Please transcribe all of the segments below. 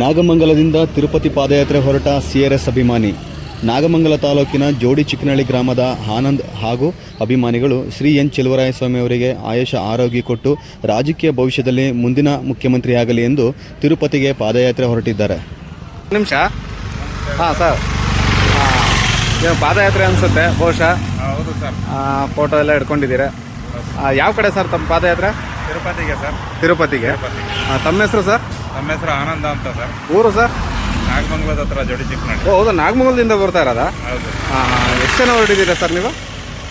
ನಾಗಮಂಗಲದಿಂದ ತಿರುಪತಿ ಪಾದಯಾತ್ರೆ ಹೊರಟ ಸಿಆರ್ಎಸ್ ಅಭಿಮಾನಿ. ನಾಗಮಂಗಲ ತಾಲೂಕಿನ ಜೋಡಿ ಚಿಕ್ಕನಹಳ್ಳಿ ಗ್ರಾಮದ ಆನಂದ್ ಹಾಗೂ ಅಭಿಮಾನಿಗಳು ಶ್ರೀ ಎನ್ ಚೆಲುವರಾಯಸ್ವಾಮಿ ಅವರಿಗೆ ಆಯುಷ ಆರೋಗ್ಯ ಕೊಟ್ಟು ರಾಜಕೀಯ ಭವಿಷ್ಯದಲ್ಲಿ ಮುಂದಿನ ಮುಖ್ಯಮಂತ್ರಿಯಾಗಲಿ ಎಂದು ತಿರುಪತಿಗೆ ಪಾದಯಾತ್ರೆ ಹೊರಟಿದ್ದಾರೆ. ನಿಮಿಷ. ಹಾಂ ಸರ್. ಏನು ಪಾದಯಾತ್ರೆ ಅನಿಸುತ್ತೆ ಬಹುಶಃ. ಹೌದು ಸರ್. ಫೋಟೋ ಎಲ್ಲ ಹಿಡ್ಕೊಂಡಿದ್ದೀರಾ? ಯಾವ ಕಡೆ ಸರ್ ತಮ್ಮ ಪಾದಯಾತ್ರೆ? ತಿರುಪತಿಗೆ ಸರ್. ತಿರುಪತಿಗೆ. ತಮ್ಮ ಹೆಸರು ಸರ್? ನಮ್ಮ ಹೆಸರು ಆನಂದ ಅಂತ ಸರ್ ಊರು ಸರ್? ನಾಗಮಂಗಲದ ಹತ್ರ ಜೋಡಿ ಚಿಕ್ಕನಹಳ್ಳಿ ಓ ಹೌದು? ನಾಗಮಂಗಲದಿಂದ ಬರ್ತಾ ಇರೋದಾ? ಹೌದು. ಎಷ್ಟು ಜನ ಹೊರಟಿದ್ದೀರಾ ಸರ್ ನೀವು?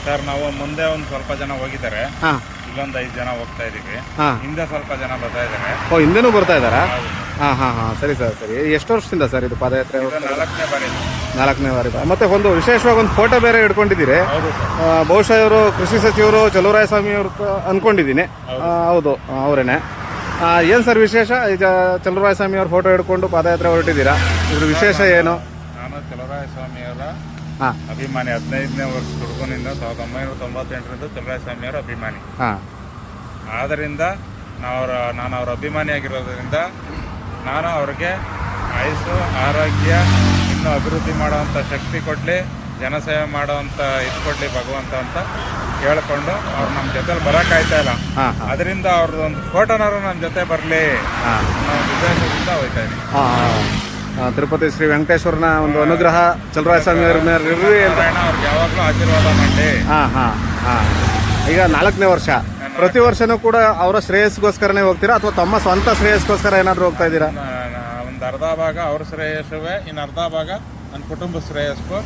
ಸರ್ ನಾವು ಮುಂದೆ ಒಂದು ಸ್ವಲ್ಪ ಜನ ಹೋಗಿದ್ದಾರೆ. ಹಾಂ. ಇಲ್ಲೊಂದು ಐದು ಜನ ಹೋಗ್ತಾ ಇದೀವಿ. ಹಾಂ. ಹಿಂದೆ ಸ್ವಲ್ಪ ಜನ ಬರ್ತಾ ಇದ್ದಾರೆ. ಓ ಹಿಂದೆನೂ ಬರ್ತಾ ಇದ್ದಾರಾ? ಹಾಂ ಹಾಂ ಹಾಂ. ಸರಿ ಸರ್ ಸರಿ. ಎಷ್ಟು ವರ್ಷದಿಂದ ಸರ್ ಇದು ಪಾದಯಾತ್ರೆ? ನಾಲ್ಕನೇ ಬಾರಿ ನಾಲ್ಕನೇ ವಾರ ಮತ್ತೆ ಒಂದು ವಿಶೇಷವಾಗಿ ಒಂದು ಫೋಟೋ ಬೇರೆ ಇಟ್ಕೊಂಡಿದ್ದೀರಿ ಹೌದು ಸರ್. ಆ, ಬಹುಶಃ ಇವರು ಕೃಷಿ ಸಚಿವರು ಚಲುವರಾಯಸ್ವಾಮಿ ಅವರು ಅನ್ಕೊಂಡಿದ್ದೀನಿ ಆ, ಹೌದು ಅವರೇನೆ. ಏನು ಸರ್ ವಿಶೇಷ? ಈಗ ಚಲುವರಾಯಸ್ವಾಮಿ ಅವ್ರ ಫೋಟೋ ಹಿಡ್ಕೊಂಡು ಪಾದಯಾತ್ರೆ ಹೊರಟಿದ್ದೀರಾ? ಇದ್ರ ವಿಶೇಷ ಏನು? ನಾನು ಚಲರಾಯ ಸ್ವಾಮಿಯವರ ಹಾಂ. ಅಭಿಮಾನಿ. ಹದಿನೈದನೇ ವರ್ಷ ಹುಡುಗನಿಂದ ಸಾವಿರದ ಒಂಬೈನೂರ ತೊಂಬತ್ತೆಂಟರಿಂದ ಚಲರಾಯ ಸ್ವಾಮಿಯವರ ಅಭಿಮಾನಿ. ಹಾಂ. ಆದ್ದರಿಂದ ನಾವು ಅವರ ನಾನು ಅವರ ಅಭಿಮಾನಿಯಾಗಿರೋದ್ರಿಂದ ನಾನು ಅವ್ರಿಗೆ ಆಯುಸ್ಸು ಆರೋಗ್ಯ ಇನ್ನೂ ಅಭಿವೃದ್ಧಿ ಮಾಡುವಂಥ ಶಕ್ತಿ ಕೊಡಲಿ ಜನಸೇವೆ ಮಾಡುವಂಥ ಇದು ಕೊಡಲಿ ಭಗವಂತ ಅಂತ ಹೇಳ್ಕೊಂಡು ಅವ್ರು ನಮ್ಮ ಜೊತೆಲಿ ಬರೋಕ್ಕಾಯ್ತಾ ಇಲ್ಲ. ಅದರಿಂದ ಅವ್ರದ್ದು ಒಂದು ಫೋಟೋನಾರು ನನ್ನ ಜೊತೆ ಬರಲಿ ಹಾಂ. ಅನ್ನೋ ಒಂದು ಉದ್ದೇಶದಿಂದ ಹೋಯ್ತಾ ಇದ್ದೀನಿ. ಹಾಂ ತಿರುಪತಿ ಶ್ರೀ ವೆಂಕಟೇಶ್ವರನ ಒಂದು ಅನುಗ್ರಹ ಚಲುವರಾಯಸ್ವಾಮಿ ಅವ್ರ ಮೇಲೆ ಇರಲಿ ಅಂತ. ನಾರಾಯಣ ಅವ್ರಿಗೆ ಯಾವಾಗಲೂ ಆಶೀರ್ವಾದ ಮಾಡಿ. ಹಾಂ ಹಾಂ ಹಾಂ. ಈಗ ನಾಲ್ಕನೇ ವರ್ಷ. ಪ್ರತಿ ವರ್ಷನೂ ಕೂಡ ಅವರ ಶ್ರೇಯಸ್ಗೋಸ್ಕರನೇ ಹೋಗ್ತೀರಾ ಅಥವಾ ತಮ್ಮ ಸ್ವಂತ ಶ್ರೇಯಸ್ಗೋಸ್ಕರ ಏನಾದರೂ ಹೋಗ್ತಾ ಇದ್ದೀರಾ? ಒಂದು ಅರ್ಧ ಭಾಗ ಅವ್ರ ಶ್ರೇಯಸ್ಸುವೆ ಇನ್ನು ಅರ್ಧ ಭಾಗ ನನ್ನ ಕುಟುಂಬ ಶ್ರೇಯಸ್ಗೂ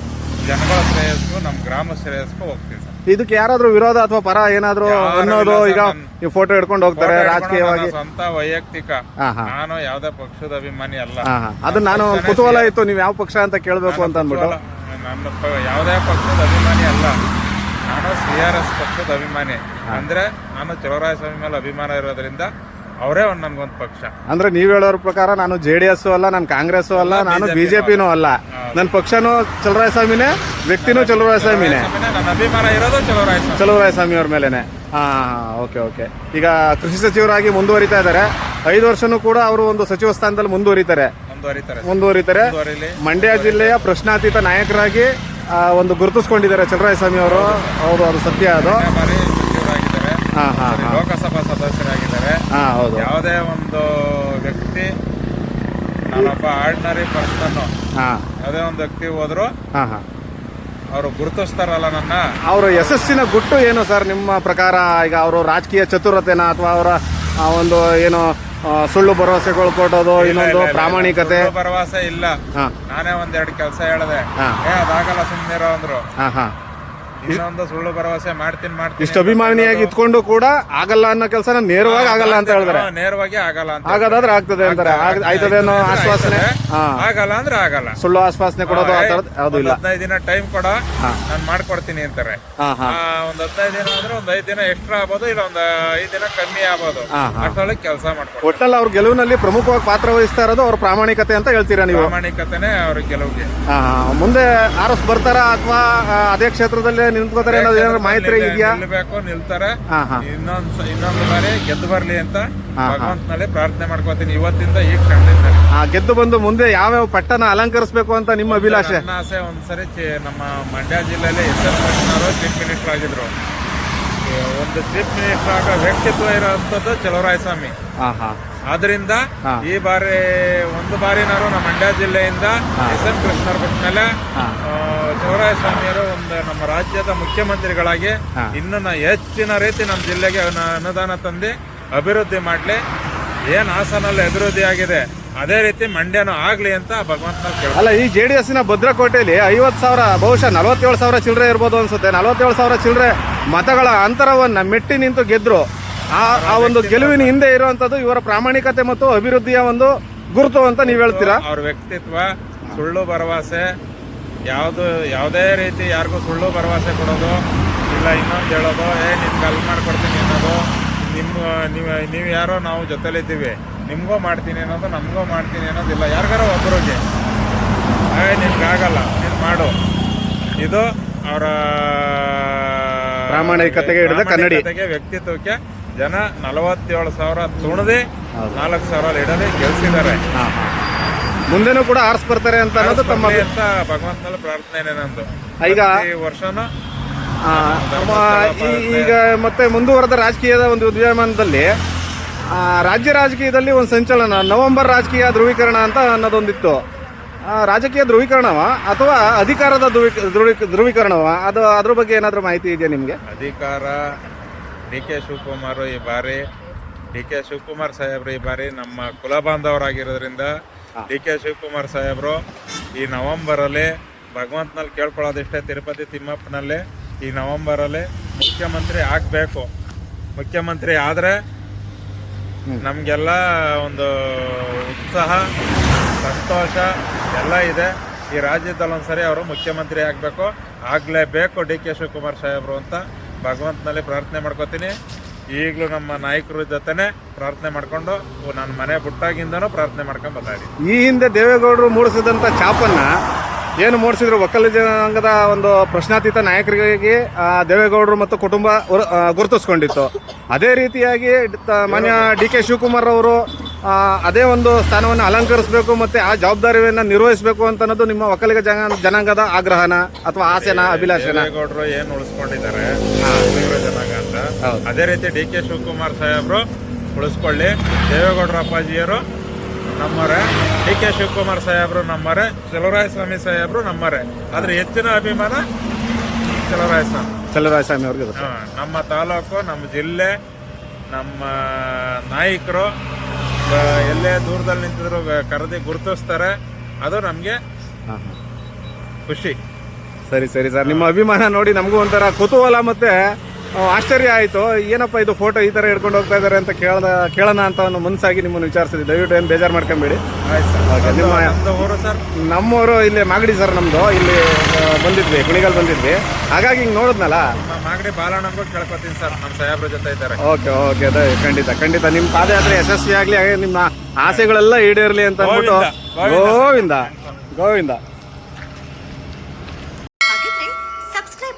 ಜನಗಳ ಶ್ರೇಯಸ್ಗೂ ನಮ್ಮ ಗ್ರಾಮ ಶ್ರೇಯಸ್ಕು ಹೋಗ್ತೀವಿ ಸರ್. ಇದಕ್ಕೆ ಯಾರಾದ್ರೂ ವಿರೋಧ ಅಥವಾ ಪರ ಏನಾದ್ರು ಅನ್ನೋದು ಈಗ ನೀವು ಈ ಫೋಟೋ ಹಿಡ್ಕೊಂಡು ಹೋಗ್ತಾರೆ ರಾಜಕೀಯವಾಗಿ. ಸ್ವಂತ ವೈಯಕ್ತಿಕ. ನಾನು ಯಾವ್ದೇ ಪಕ್ಷದ ಅಭಿಮಾನಿ ಅಲ್ಲ. ಅದು ನಾನು ಕುತೂಹಲ ಇತ್ತು ನೀವು ಯಾವ ಪಕ್ಷ ಅಂತ ಕೇಳಬೇಕು ಅಂತ ಅಂದ್ಬಿಟ್ಟು. ನನ್ನ ಪ- ಯಾವುದೇ ಪಕ್ಷದ ಅಭಿಮಾನಿ ಅಲ್ಲ. ನಾನು ಸಿ ಆರ್ ಎಸ್ ಪಕ್ಷದ ಅಭಿಮಾನಿ. ಅಂದ್ರೆ ನಾನು ಚಲರಾಯ ಸ್ವಾಮಿ ಮೇಲೆ ಅಭಿಮಾನ ಇರೋದ್ರಿಂದ ಅವರೇ ಒಂದು ನನ್ಗೊಂದು ಪಕ್ಷ. ಅಂದ್ರೆ ನೀವ್ ಹೇಳೋರ ಪ್ರಕಾರ ನಾನು ಜೆ ಡಿ ಎಸ್ ಅಲ್ಲ ನಾನು ಕಾಂಗ್ರೆಸ್ ಅಲ್ಲ ನಾನು ಬಿಜೆಪಿನೂ ಅಲ್ಲ. ನನ್ನ ಪಕ್ಷನೂ ಚಲುವರಾಯಸ್ವಾಮಿನೇ ವ್ಯಕ್ತಿನೂ ಚಲುವರಾಯಸ್ವಾಮಿನೇ ಸ್ವಾಮಿನೇ. ನನ್ನ ಅಭಿಮಾನ ಇರೋದು ಚಲರಾಯ ಸ್ವಾಮಿ. ಚಲುವರಾಯಸ್ವಾಮಿ ಅವ್ರ ಮೇಲೆನೆ. ಹಾ ಓಕೆ ಓಕೆ. ಈಗ ಕೃಷಿ ಸಚಿವರಾಗಿ ಮುಂದುವರಿತಾ ಇದ್ದಾರೆ. ಐದು ವರ್ಷನೂ ಕೂಡ ಅವರು ಒಂದು ಸಚಿವ ಸ್ಥಾನದಲ್ಲಿ ಮುಂದುವರಿತಾರೆ. ಮುಂದುವರಿತಾರೆ. ಮುಂದುವರಿತಾರೆ. ಮಂಡ್ಯ ಜಿಲ್ಲೆಯ ಪ್ರಶ್ನಾತೀತ ನಾಯಕರಾಗಿ ಆ, ಒಂದು ಗುರುತಿಸ್ಕೊಂಡಿದ್ದಾರೆ ಚಲುವರಾಯಸ್ವಾಮಿ ಅವರು. ಹೌದು ಅದು ಸತ್ಯ ಅದು ಎರಡನೇ ಬಾರಿ ಸಚಿವರಾಗಿದ್ದಾರೆ ಹಾ ಹಾ ಹಾ ಲೋಕಸಭಾ ಸದಸ್ಯರಾಗಿದ್ದಾರೆ. ಹಾ ಹೌದು. ಯಾವುದೇ ಒಂದು ವ್ಯಕ್ತಿ ನಾನೊಬ್ಬ ಆರ್ಡಿನರಿ ಪರ್ಸನ್ ಹಾ. ಯಾವುದೇ ಒಂದು ವ್ಯಕ್ತಿ ಹೋದ್ರು ಹಾ ಹಾ. ಅವರು ಗುರುತಿಸ್ತಾರಲ್ಲ ನನ್ನ. ಅವರ ಯಶಸ್ಸಿನ ಗುಟ್ಟು ಏನು ಸರ್ ನಿಮ್ಮ ಪ್ರಕಾರ? ಈಗ ಅವರು ರಾಜಕೀಯ ಚತುರತೆನ ಅಥವಾ ಅವರ ಒಂದು ಏನು ಸುಳ್ಳು ಭರವಸೆಗಳು ಕೊಡೋದು ಇನ್ನೊಂದು ಪ್ರಾಮಾಣಿಕತೆ? ಭರವಸೆ ಇಲ್ಲ. ನಾನೇ ಒಂದೆರಡು ಕೆಲಸ ಹೇಳಿದೆ. ಏ ಅದಾಗಲ್ಲ ಸುಮ್ಮನೆ ಅಂದ್ರು. ಹಾ ಹಾ. ಇನ್ನೊಂದು ಸುಳ್ಳು ಭರವಸೆ ಮಾಡ್ತೀನಿ ಮಾಡ್ತೀನಿ ಇಷ್ಟು ಅಭಿಮಾನಿಯಾಗಿ ಇದ್ಕೊಂಡು ಕೂಡ ಆಗಲ್ಲ ಅನ್ನೋ ಕೆಲಸನ ನೇರವಾಗಿ ಆಗಲ್ಲ ಅಂತ ಹೇಳಿದ್ರೆ? ನೇರವಾಗಿ ಆಗಲ್ಲ ಅಂತ ಆಗೋದಾದ್ರೆ ಆಗ್ತದೆ ಅಂತಾರೆ. ಆಗ- ಆಶ್ವಾಸನೆ? ಹಾ. ಆಗಲ್ಲ ಅಂದ್ರೆ ಆಗಲ್ಲ. ಸುಳ್ಳು ಆಶ್ವಾಸನೆ ಕೊಡೋದು ಆ ಥರದ್ದು ಯಾವುದು ಇಲ್ಲ. ಹದಿನೈದು ದಿನ ಟೈಮ್ ಕೊಡ. ನಾನು ಮಾಡ್ಕೊಡ್ತೀನಿ ಅಂತಾರೆ. ಹಾ ಹಾ. ಆ, ಒಂದ್ ಹದಿನೈದು ದಿನ ಅಂದ್ರೆ ಒಂದ್ ಐದ್ ದಿನ ಎಕ್ಸ್ಟ್ರಾ ಆಗ್ಬೋದು ಇಲ್ಲ ಒಂದ್ ಐದ್ ದಿನ ಕಮ್ಮಿ ಆಗ್ಬೋದು. ಹಾ. ಅಷ್ಟೊಳಗೆ ಕೆಲಸ ಮಾಡ್ಕೊಡ್ತಾರೆ ಒಟ್ಟಲ್ಲಿ ಅವ್ರ ಗೆಲುವಿನಲ್ಲಿ ಪ್ರಮುಖವಾಗಿ ಪಾತ್ರ ವಹಿಸ್ತಾ ಇರೋದು ಅವ್ರ ಪ್ರಾಮಾಣಿಕತೆ ಅಂತ ಹೇಳ್ತೀರಾ ನೀವು? ಪ್ರಾಮಾಣಿಕತೆನೆ ಅವ್ರ ಗೆಲುವಿಗೆ. ಹಾ, ಹಾ. ಮುಂದೆ ಆರಸ್ ಬರ್ತಾರ ಅಥವಾ ಅದೇ ಕ್ಷೇತ್ರದಲ್ಲಿ ನಿಂತ್ಕೋತಾರೆ ಅನ್ನೋದು ಏನಾದ್ರು ಮಾಹಿತಿ ಇದೆಯಾ? ನಿಲ್ಬೇಕು ನಿಲ್ತಾರೆ. ಇನ್ನೊಂದ್ ಇನ್ನೊಂದು ಬಾರಿ ಗೆದ್ದು ಬರ್ಲಿ ಅಂತ. ಭಗವಂತನಲ್ಲಿ ಪ್ರಾರ್ಥನೆ ಮಾಡ್ಕೋತೀನಿ. ಇವತ್ತಿಂದ ಈ ಕ್ಷಣದಿಂದ ಗೆದ್ದು ಬಂದು ಮುಂದೆ ಯಾವ್ಯಾವ ಪಟ್ಟನ ಅಲಂಕರಿಸಬೇಕು ಅಂತ ನಿಮ್ಮ ಅಭಿಲಾಷೆ? ನನ್ನ ಆಸೆ ಒಂದ್ಸರಿ ನಮ್ಮ ಮಂಡ್ಯ ಜಿಲ್ಲೆಯಲ್ಲಿ ಎಸ್ ಪಟ್ಟಣರು ಚೀಫ್ ಮಿನಿಸ್ಟರ್ ಆಗಿದ್ರು. ಒಂದು ಚೀಫ್ ಮಿನಿಸ್ಟರ್ ಆಗ ವ್ಯಕ್ತಿತ್ವ ಇರೋಂಥದ್ದು ಚಲೋರಾಯಸ್ವಾಮಿ ಆದ್ರಿಂದ ಈ ಬಾರಿ ಒಂದು ಬಾರಿನಾರು ನಮ್ಮ ಮಂಡ್ಯ ಜಿಲ್ಲೆಯಿಂದ ಎಸ್ ಎಂ ಕೃಷ್ಣರ ಬಿಟ್ಮೇಲೆ ಹಾ. ಚಲುವರಾಯಸ್ವಾಮಿಯವರು ಒಂದು ನಮ್ಮ ರಾಜ್ಯದ ಮುಖ್ಯಮಂತ್ರಿಗಳಾಗಿ ಇನ್ನೂ ಹೆಚ್ಚಿನ ರೀತಿ ನಮ್ಮ ಜಿಲ್ಲೆಗೆ ಅನು- ಅನುದಾನ ತಂದು ಅಭಿವೃದ್ಧಿ ಮಾಡಲಿ. ಏನು ಹಾಸನಲ್ಲಿ ಅಭಿವೃದ್ಧಿ ಆಗಿದೆ ಅದೇ ರೀತಿ ಮಂಡ್ಯನೂ ಆಗಲಿ ಅಂತ ಭಗವಂತನ ಕೇಳ ಅಲ್ಲ ಈ ಜೆ ಡಿ ಎಸ್ಸಿನ ಭದ್ರಕೋಟೆಯಲ್ಲಿ ಐವತ್ತು ಸಾವಿರ ಬಹುಶಃ ನಲವತ್ತೇಳು ಸಾವಿರ ಚಿಲ್ಲರೆ ಇರ್ಬೋದು ಅನ್ಸುತ್ತೆ. ನಲವತ್ತೇಳು ಸಾವಿರ ಚಿಲ್ಲರೆ ಮತಗಳ ಅಂತರವನ್ನು ಮೆಟ್ಟಿ ನಿಂತು ಗೆದ್ರು. ಆ ಆ ಒಂದು ಗೆಲುವಿನ ಹಿಂದೆ ಇರುವಂಥದ್ದು ಇವರ ಪ್ರಾಮಾಣಿಕತೆ ಮತ್ತು ಅಭಿವೃದ್ಧಿಯ ಒಂದು ಗುರುತು ಅಂತ ನೀವು ಹೇಳ್ತೀರಾ? ಅವ್ರ ವ್ಯಕ್ತಿತ್ವ ಸುಳ್ಳು ಭರವಸೆ ಯಾವುದು ಯಾವುದೇ ರೀತಿ ಯಾರಿಗೂ ಸುಳ್ಳು ಭರವಸೆ ಕೊಡೋದು ಇಲ್ಲ ಇನ್ನೊಂದು ಹೇಳೋದು ಏ ನಿಮ್ಗೆ ಅಲ್ಲಿ ಮಾಡ್ಕೊಡ್ತೀನಿ ಅನ್ನೋದು ನಿಮ್ಮ ನೀವು ನೀವು ಯಾರೋ ನಾವು ಜೊತೆಲಿದ್ದೀವಿ ನಿಮಗೂ ಮಾಡ್ತೀನಿ ಅನ್ನೋದು ನಮಗೂ ಮಾಡ್ತೀನಿ ಅನ್ನೋದಿಲ್ಲ ಯಾರಿಗಾರ ಒಬ್ಬರಿಗೆ ಏ ನಿಮ್ಗಾಗಲ್ಲ ನೀನು ಮಾಡು. ಇದು ಅವರ ಪ್ರಾಮಾಣಿಕತೆಗೆ ಹಿಡಿದ ಕನ್ನಡಿ. ವ್ಯಕ್ತಿತ್ವಕ್ಕೆ ಜನ ನಲವತ್ತೇಳು ಸಾವಿರ ತುಣದಿ ನಾಲ್ಕು ಸಾವಿರ ಇಡದೆ ಗೆಲ್ಸಿದ್ದಾರೆ. ಮುಂದೆನೂ ಕೂಡ ಆರ್ಸ್ ಬರ್ತಾರೆ ಅಂತ ಅನ್ನೋದು ತಮ್ಮ ಅಂತ ಭಗವಂತನಲ್ಲಿ ಪ್ರಾರ್ಥನೆ ನಂದು ಈಗ ಈ ವರ್ಷನೂ ಆ, ಮ- ಈ- ಈಗ ಮತ್ತೆ ಮುಂದುವರೆದ ರಾಜಕೀಯದ ಒಂದು ಉದ್ಯಮಾನದಲ್ಲಿ ರಾಜ್ಯ ರಾಜಕೀಯದಲ್ಲಿ ಒಂದು ಸಂಚಲನ ನವೆಂಬರ್ ರಾಜಕೀಯ ಧ್ರುವೀಕರಣ ಅಂತ ಅನ್ನೋದೊಂದಿತ್ತು. ರಾಜಕೀಯ ಧ್ರುವೀಕರಣವ ಅಥವಾ ಅಧಿಕಾರದ ಧ್ರುವೀ- ಧ್ರುವೀಕರಣವ? ಅದು ಅದ್ರ ಬಗ್ಗೆ ಏನಾದರೂ ಮಾಹಿತಿ ಇದೆಯಾ ನಿಮಗೆ? ಅಧಿಕಾರ ಡಿ ಕೆ ಶಿವಕುಮಾರ್ ಈ ಬಾರಿ ಡಿ ಕೆ ಶಿವಕುಮಾರ್ ಸಾಹೇಬ್ರು ಈ ಬಾರಿ ನಮ್ಮ ಕುಲ ಬಾಂಧವರಾಗಿರೋದ್ರಿಂದ ಡಿ ಕೆ ಶಿವಕುಮಾರ್ ಸಾಹೇಬ್ರು ಈ ನವೆಂಬರಲ್ಲಿ ಭಗವಂತನಲ್ಲಿ ಕೇಳ್ಕೊಳ್ಳೋದಿಷ್ಟೇ ತಿರುಪತಿ ತಿಮ್ಮಪ್ಪನಲ್ಲಿ ಈ ನವೆಂಬರಲ್ಲಿ ಮುಖ್ಯಮಂತ್ರಿ ಆಗಬೇಕು. ಮುಖ್ಯಮಂತ್ರಿ ಆದರೆ ನಮಗೆಲ್ಲ ಒಂದು ಉತ್ಸಾಹ ಸಂತೋಷ ಎಲ್ಲ ಇದೆ. ಈ ರಾಜ್ಯದಲ್ಲಿ ಒಂದ್ಸರಿ ಅವರು ಮುಖ್ಯಮಂತ್ರಿ ಆಗಬೇಕು. ಆಗಲೇಬೇಕು ಡಿ ಕೆ ಶಿವಕುಮಾರ್ ಸಾಹೇಬ್ರು ಅಂತ ಭಗವಂತನಲ್ಲಿ ಪ್ರಾರ್ಥನೆ ಮಾಡ್ಕೋತೀನಿ. ಈಗಲೂ ನಮ್ಮ ನಾಯಕರ ಜೊತೆನೆ ಪ್ರಾರ್ಥನೆ ಮಾಡ್ಕೊಂಡು ನನ್ನ ಮನೆ ಬುಟ್ಟಾಗಿಂದನೂ ಪ್ರಾರ್ಥನೆ ಮಾಡ್ಕೊಂಡು ಬರ್ತಾ ಈ ಹಿಂದೆ ದೇವೇಗೌಡರು ಮೂಡಿಸಿದಂಥ ಚಾಪನ್ನ ಏನು ಮೂಡಿಸಿದ್ರು? ಒಕ್ಕಲ ಜನಾಂಗದ ಒಂದು ಪ್ರಶ್ನಾತೀತ ನಾಯಕರಿಗೆ ದೇವೇಗೌಡರು ಮತ್ತು ಕುಟುಂಬ ಗುರುತಿಸ್ಕೊಂಡಿತ್ತು. ಅದೇ ರೀತಿಯಾಗಿ ಮಾನ್ಯ ಡಿ ಕೆ ಶಿವಕುಮಾರ್ ಅವರು ಅದೇ ಒಂದು ಸ್ಥಾನವನ್ನು ಅಲಂಕರಿಸಬೇಕು ಮತ್ತೆ ಆ ಜವಾಬ್ದಾರಿಯನ್ನು ನಿರ್ವಹಿಸಬೇಕು ಅಂತ ಅನ್ನೋದು ನಿಮ್ಮ ಒಕ್ಕಲಿಗ ಜನ ಜನಾಂಗದ ಆಗ್ರಹನ ಅಥವಾ ಆಸೆನ ಅಭಿಲಾಷೆನ? ಗೌಡರು ಏನು ಉಳಿಸ್ಕೊಂಡಿದ್ದಾರೆ? ಜನಾಂಗ ಅಂತ. ಅದೇ ರೀತಿ ಡಿ ಕೆ ಶಿವಕುಮಾರ್ ಸಾಹೇಬರು ಉಳಿಸ್ಕೊಳ್ಳಿ. ದೇವೇಗೌಡರ ಅಪ್ಪಾಜಿಯರು ನಮ್ಮರೆ ಡಿ ಕೆ ಶಿವಕುಮಾರ್ ಸಾಹೇಬರು ನಮ್ಮರೆ ಚಲುವರಾಯ ಸ್ವಾಮಿ ಸಾಹೇಬರು ನಮ್ಮರೆ. ಆದ್ರೆ ಹೆಚ್ಚಿನ ಅಭಿಮಾನ ಚಲುವರಾಯ ಸ್ವಾಮಿ. ಚಲರಾಯಸ್ವಾಮಿ ಅವ್ರಿಗೆ ನಮ್ಮ ತಾಲೂಕು ನಮ್ಮ ಜಿಲ್ಲೆ ನಮ್ಮ ನಾಯಕರು ಎಲ್ಲೇ ದೂರದಲ್ಲಿ ನಿಂತಿದ್ರು ಕರೆದಿ ಗುರುತಿಸ್ತಾರೆ. ಅದು ನಮಗೆ. ಖುಷಿ. ಸರಿ ಸರಿ ಸರ್. ನಿಮ್ಮ ಅಭಿಮಾನ ನೋಡಿ ನಮಗೂ ಒಂಥರ ಕುತೂಹಲ ಮತ್ತೆ ಆಶ್ಚರ್ಯ ಆಯಿತು. ಏನಪ್ಪ ಇದು ಫೋಟೋ ಈ ಥರ ಹಿಡ್ಕೊಂಡು ಹೋಗ್ತಾ ಇದ್ದಾರೆ ಅಂತ ಕೇಳ್ದ ಕೇಳೋಣ ಅಂತ ಒಂದು ಮನಸ್ಸಾಗಿ ನಿಮ್ಮನ್ನು ವಿಚಾರಿಸಿದ್ವಿ ದಯವಿಟ್ಟು ಏನು ಬೇಜಾರು ಮಾಡ್ಕೊಂಬೇಡಿ. ನಿಮ್ಮ- ನಮ್ಮವರು ಇಲ್ಲಿ ಮಾಗಡಿ ಸರ್ ನಮ್ಮದು ಇಲ್ಲಿ ಬಂದಿದ್ವಿ ಕುಣಿಗಲ್ ಬಂದಿದ್ವಿ. ಹಾಗಾಗಿ ಹಿಂಗೆ ನೋಡಿದ್ನಲ್ಲ? ಮಾಗಡಿ ಅಂತ ಕೇಳ್ಕೊತೀನಿ ಸರ್. ನಮ್ಮ ಸಾಹೇಬ್ರ ಜೊತೆ ಇದ್ದಾರೆ. ಓಕೆ ಓಕೆ ಅದೇ ಖಂಡಿತ ಖಂಡಿತ. ನಿಮ್ಮ ಪಾದಯಾತ್ರೆ ಯಶಸ್ವಿ ಆಗಲಿ ಹಾಗೆ ನಿಮ್ಮ ಆಸೆಗಳೆಲ್ಲ ಈಡೇರಲಿ ಅಂತ ಅಂದ್ಬಿಟ್ಟು ಗೋವಿಂದ, ಗೋವಿಂದ ಗೋವಿಂದ ಹಾಗಿದ್ರೆ ಸಬ್ಸ್ಕ್ರೈಬ್